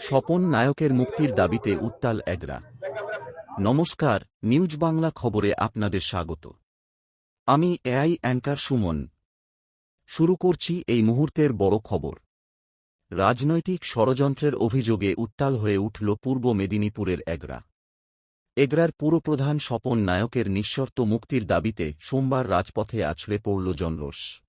স্বপন নায়কের মুক্তির দাবিতে উত্তাল এগরা। নমস্কার, নিউজ বাংলা খবরে আপনাদের স্বাগত। আমি এআই অ্যাঙ্কার সুমন। শুরু করছি এই মুহূর্তের বড় খবর। রাজনৈতিক ষড়যন্ত্রের অভিযোগে উত্তাল হয়ে উঠল পূর্ব মেদিনীপুরের এগরা। এগরার পুরপ্রধান স্বপন নায়কের নিঃশর্ত মুক্তির দাবিতে সোমবার রাজপথে আছড়ে পড়ল জনরোষ।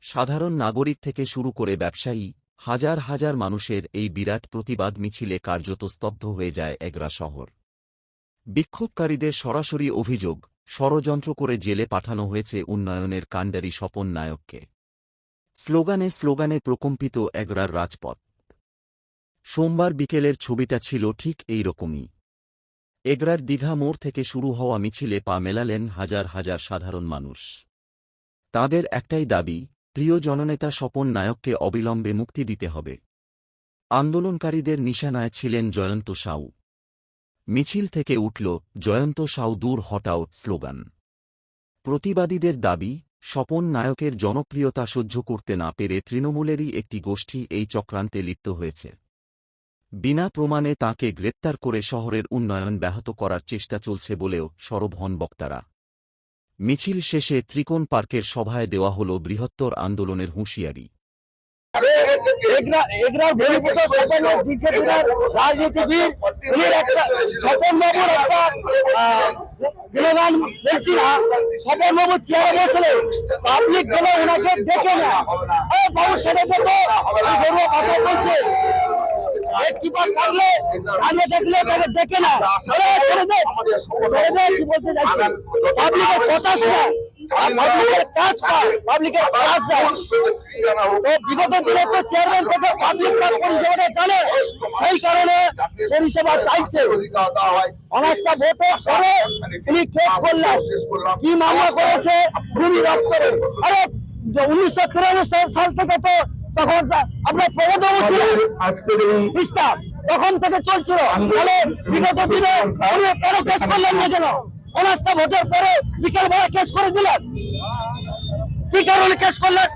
সাধারণ নাগরিক থেকে শুরু করে ব্যবসায়ী, হাজার হাজার মানুষের এই বিরাট প্রতিবাদ মিছিলে কার্যত স্তব্ধ হয়ে যায় এগরা শহর। বিক্ষোভকারীদের সরাসরি অভিযোগ, ষড়যন্ত্র করে জেলে পাঠানো হয়েছে উন্নয়নের কাণ্ডারি স্বপন নায়ককে। স্লোগানে স্লোগানে প্রকম্পিত এগরার রাজপথ। সোমবার বিকেলের ছবিটা ছিল ঠিক এই রকমই। এগরার দীঘা মোড় থেকে শুরু হওয়া মিছিলে পা মেলালেন হাজার হাজার সাধারণ মানুষ। তাদের একটাই দাবি প্রিয় জননেতা স্বপন নায়ককে অবিলম্বে মুক্তি দিতে হবে। আন্দোলনকারীদের নিশানায় ছিলেন জয়ন্ত সাউ। মিছিল থেকে উঠল জয়ন্ত সাউ দূর হটাও স্লোগান। প্রতিবাদীদের দাবি, স্বপন নায়কের জনপ্রিয়তা সহ্য করতে না পেরে তৃণমূলেরই একটি গোষ্ঠী এই চক্রান্তে লিপ্ত হয়েছে। বিনা প্রমাণে তাঁকে গ্রেপ্তার করে শহরের উন্নয়ন ব্যাহত করার চেষ্টা চলছে বলেও সরব হন বক্তারা। মিছিল শেষে ত্রিকোণ পার্কের সভায় দেওয়া হল বৃহত্তর আন্দোলনের হুঁশিয়ারি। রাজনীতিবিদ একটা না। বাবু বলছে কার সেই কারণে পরিষেবা চাইছে। অনাস্থা ভোটে পরে উনি কেস করলেন। কি মামলা করেছে? ভূমি দপ্তরে। আরে, উনিশশো তিরানব্বই সাল থেকে তো তখন আমরা প্রবন্ধ ছিল। ইস্তার তখন থেকে চলছিল। তাহলে বিগত দিনে উনি কেন কেস করলেন না কেন? অনাস্থা ভোটের পরে বিকেল বেলা কেস করে দিলেন। কি কারণে কেস করলেন?